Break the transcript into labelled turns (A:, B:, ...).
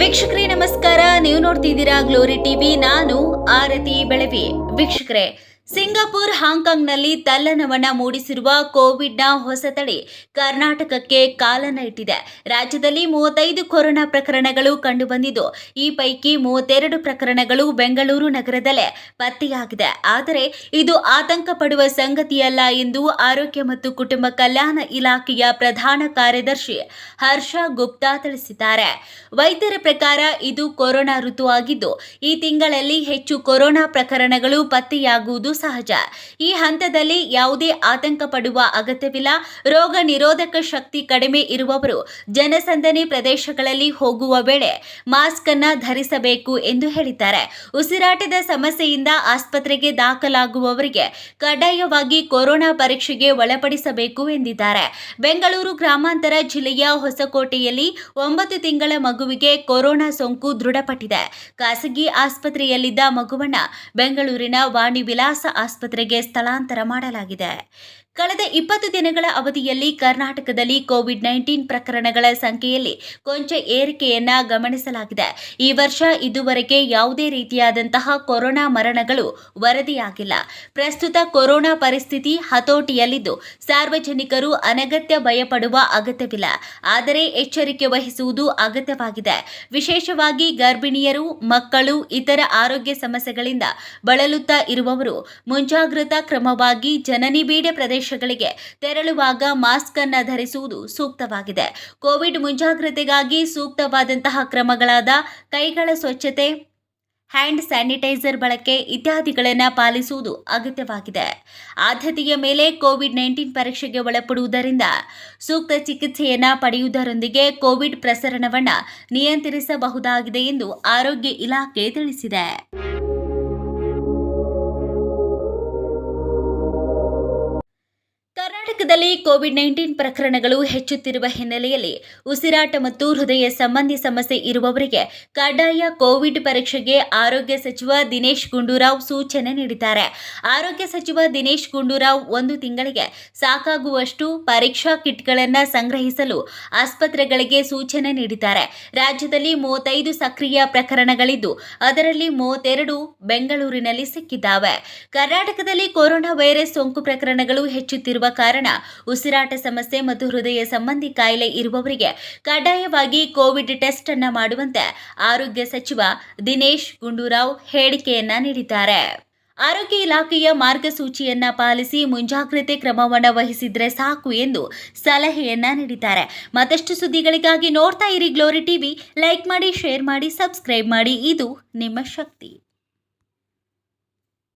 A: ವೀಕ್ಷಕರೇ ನಮಸ್ಕಾರ. ನೀವು ನೋಡ್ತಿದ್ದೀರಾ ಗ್ಲೋರಿ ಟಿವಿ. ನಾನು ಆರತಿ ಬೆಳವಿ. ವೀಕ್ಷಕರೇ ಸಿಂಗಾಪುರ್ ಹಾಂಗ್ಕಾಂಗ್ನಲ್ಲಿ ತಲ್ಲಣವನ್ನ ಮೂಡಿಸಿರುವ ಕೋವಿಡ್ನ ಹೊಸ ತಳಿ ಕರ್ನಾಟಕಕ್ಕೆ ಕಾಲನ ಇಟ್ಟಿದೆ. ರಾಜ್ಯದಲ್ಲಿ ಮೂವತ್ತೈದು ಕೊರೋನಾ ಪ್ರಕರಣಗಳು ಕಂಡುಬಂದಿದ್ದು, ಈ ಪೈಕಿ ಮೂವತ್ತೆರಡು ಪ್ರಕರಣಗಳು ಬೆಂಗಳೂರು ನಗರದಲ್ಲೇ ಪತ್ತೆಯಾಗಿದೆ. ಆದರೆ, ಇದು ಆತಂಕ ಪಡುವ ಸಂಗತಿಯಲ್ಲ ಎಂದು ಆರೋಗ್ಯ ಮತ್ತು ಕುಟುಂಬ ಕಲ್ಯಾಣ ಇಲಾಖೆಯ ಪ್ರಧಾನ ಕಾರ್ಯದರ್ಶಿ ಹರ್ಷ ಗುಪ್ತಾ ತಿಳಿಸಿದ್ದಾರೆ. ವೈದ್ಯರ ಪ್ರಕಾರ ಇದು ಕೊರೋನಾ ಋತು ಆಗಿದ್ದು ಈ ತಿಂಗಳಲ್ಲಿ ಹೆಚ್ಚು ಕೊರೋನಾ ಪ್ರಕರಣಗಳು ಪತ್ತೆಯಾಗುವುದು ಸಹಜ. ಈ ಹಂತದಲ್ಲಿ ಯಾವುದೇ ಆತಂಕ ಪಡುವ ಅಗತ್ಯವಿಲ್ಲ. ರೋಗ ನಿರೋಧಕ ಶಕ್ತಿ ಕಡಿಮೆ ಇರುವವರು ಜನಸಂದಣಿ ಪ್ರದೇಶಗಳಲ್ಲಿ ಹೋಗುವ ವೇಳೆ ಮಾಸ್ಕ್ ಅನ್ನ ಧರಿಸಬೇಕು ಎಂದು ಹೇಳಿದ್ದಾರೆ. ಉಸಿರಾಟದ ಸಮಸ್ಯೆಯಿಂದ ಆಸ್ಪತ್ರೆಗೆ ದಾಖಲಾಗುವವರಿಗೆ ಕಡ್ಡಾಯವಾಗಿ ಕೊರೋನಾ ಪರೀಕ್ಷೆಗೆ ಒಳಪಡಿಸಬೇಕು ಎಂದಿದ್ದಾರೆ. ಬೆಂಗಳೂರು ಗ್ರಾಮಾಂತರ ಜಿಲ್ಲೆಯ ಹೊಸಕೋಟೆಯಲ್ಲಿ ಒಂಬತ್ತು ತಿಂಗಳ ಮಗುವಿಗೆ ಕೊರೋನಾ ಸೋಂಕು ದೃಢಪಟ್ಟಿದೆ. ಖಾಸಗಿ ಆಸ್ಪತ್ರೆಯಲ್ಲಿದ್ದ ಮಗುವನ್ನ ಬೆಂಗಳೂರಿನ ವಾಣಿ ವಿಲಾಸ ಆಸ್ಪತ್ರೆಗೆ ಸ್ಥಳಾಂತರ ಮಾಡಲಾಗಿದೆ. ಕಳೆದ ಇಪ್ಪತ್ತು ದಿನಗಳ ಅವಧಿಯಲ್ಲಿ ಕರ್ನಾಟಕದಲ್ಲಿ ಕೋವಿಡ್ ನೈನ್ಟೀನ್ ಪ್ರಕರಣಗಳ ಸಂಖ್ಯೆಯಲ್ಲಿ ಕೊಂಚ ಏರಿಕೆಯನ್ನ ಗಮನಿಸಲಾಗಿದೆ. ಈ ವರ್ಷ ಇದುವರೆಗೆ ಯಾವುದೇ ರೀತಿಯಾದಂತಹ ಕೊರೋನಾ ಮರಣಗಳು ವರದಿಯಾಗಿಲ್ಲ. ಪ್ರಸ್ತುತ ಕೊರೋನಾ ಪರಿಸ್ಥಿತಿ ಹತೋಟಿಯಲ್ಲಿದ್ದು, ಸಾರ್ವಜನಿಕರು ಅನಗತ್ಯ ಭಯಪಡುವ ಅಗತ್ಯವಿಲ್ಲ. ಆದರೆ ಎಚ್ಚರಿಕೆ ವಹಿಸುವುದು ಅಗತ್ಯವಾಗಿದೆ. ವಿಶೇಷವಾಗಿ ಗರ್ಭಿಣಿಯರು, ಮಕ್ಕಳು, ಇತರ ಆರೋಗ್ಯ ಸಮಸ್ಯೆಗಳಿಂದ ಬಳಲುತ್ತಾ ಇರುವವರು ಮುಂಜಾಗ್ರತಾ ಕ್ರಮವಾಗಿ ಜನನಿ ಬೀಡೆ ಪ್ರದೇಶಗಳಿಗೆ ತೆರಳುವಾಗ ಮಾಸ್ಕ್ ಅನ್ನು ಧರಿಸುವುದು ಸೂಕ್ತವಾಗಿದೆ. ಕೋವಿಡ್ ಮುಂಜಾಗ್ರತೆಗಾಗಿ ಸೂಕ್ತವಾದಂತಹ ಕ್ರಮಗಳಾದ ಕೈಗಳ ಸ್ವಚ್ಛತೆ, ಹ್ಯಾಂಡ್ ಸ್ಯಾನಿಟೈಸರ್ ಬಳಕೆ ಇತ್ಯಾದಿಗಳನ್ನು ಪಾಲಿಸುವುದು ಅಗತ್ಯವಾಗಿದೆ. ಆದ್ಯತೆಯ ಮೇಲೆ ಕೋವಿಡ್ ನೈನ್ಟೀನ್ ಪರೀಕ್ಷೆಗೆ ಒಳಪಡುವುದರಿಂದ ಸೂಕ್ತ ಚಿಕಿತ್ಸೆಯನ್ನು ಪಡೆಯುವುದರೊಂದಿಗೆ ಕೋವಿಡ್ ಪ್ರಸರಣವನ್ನು ನಿಯಂತ್ರಿಸಬಹುದಾಗಿದೆ ಎಂದು ಆರೋಗ್ಯ ಇಲಾಖೆ ತಿಳಿಸಿದೆ. ಕರ್ನಾಟಕದಲ್ಲಿ ಕೋವಿಡ್ ನೈನ್ಟೀನ್ ಪ್ರಕರಣಗಳು ಹೆಚ್ಚುತ್ತಿರುವ ಹಿನ್ನೆಲೆಯಲ್ಲಿ ಉಸಿರಾಟ ಮತ್ತು ಹೃದಯ ಸಂಬಂಧಿ ಸಮಸ್ಯೆ ಇರುವವರಿಗೆ ಕಡ್ಡಾಯ ಕೋವಿಡ್ ಪರೀಕ್ಷೆಗೆ ಆರೋಗ್ಯ ಸಚಿವ ದಿನೇಶ್ ಗುಂಡೂರಾವ್ ಸೂಚನೆ ನೀಡಿದ್ದಾರೆ. ಆರೋಗ್ಯ ಸಚಿವ ದಿನೇಶ್ ಗುಂಡೂರಾವ್ ಒಂದು ತಿಂಗಳಿಗೆ ಸಾಕಾಗುವಷ್ಟು ಪರೀಕ್ಷಾ ಕಿಟ್ಗಳನ್ನು ಸಂಗ್ರಹಿಸಲು ಆಸ್ಪತ್ರೆಗಳಿಗೆ ಸೂಚನೆ ನೀಡಿದ್ದಾರೆ. ರಾಜ್ಯದಲ್ಲಿ ಮೂವತ್ತೈದು ಸಕ್ರಿಯ ಪ್ರಕರಣಗಳಿದ್ದು, ಅದರಲ್ಲಿ ಮೂವತ್ತೆರಡು ಬೆಂಗಳೂರಿನಲ್ಲಿ ಸಿಕ್ಕಿದ್ದಾವೆ. ಕರ್ನಾಟಕದಲ್ಲಿ ಕೊರೋನಾ ವೈರಸ್ ಸೋಂಕು ಪ್ರಕರಣಗಳು ಹೆಚ್ಚುತ್ತಿರುವ ಕಾರಣ ಉಸಿರಾಟ ಸಮಸ್ಯೆ ಮತ್ತು ಹೃದಯ ಸಂಬಂಧಿ ಕಾಯಿಲೆ ಇರುವವರಿಗೆ ಕಡ್ಡಾಯವಾಗಿ ಕೋವಿಡ್ ಟೆಸ್ಟ್ ಅನ್ನ ಮಾಡುವಂತೆ ಆರೋಗ್ಯ ಸಚಿವ ದಿನೇಶ್ ಗುಂಡೂರಾವ್ ಹೇಳಿಕೆಯನ್ನ ನೀಡಿದ್ದಾರೆ. ಆರೋಗ್ಯ ಇಲಾಖೆಯ ಮಾರ್ಗಸೂಚಿಯನ್ನ ಪಾಲಿಸಿ ಮುಂಜಾಗ್ರತೆ ಕ್ರಮವನ್ನು ವಹಿಸಿದ್ರೆ ಸಾಕು ಎಂದು ಸಲಹೆಯನ್ನ ನೀಡಿದ್ದಾರೆ. ಮತ್ತಷ್ಟು ಸುದ್ದಿಗಳಿಗಾಗಿ ನೋಡ್ತಾ ಇರಿ ಗ್ಲೋರಿ ಟಿವಿ. ಲೈಕ್ ಮಾಡಿ, ಶೇರ್ ಮಾಡಿ, ಸಬ್ಸ್ಕ್ರೈಬ್ ಮಾಡಿ. ಇದು ನಿಮ್ಮ ಶಕ್ತಿ.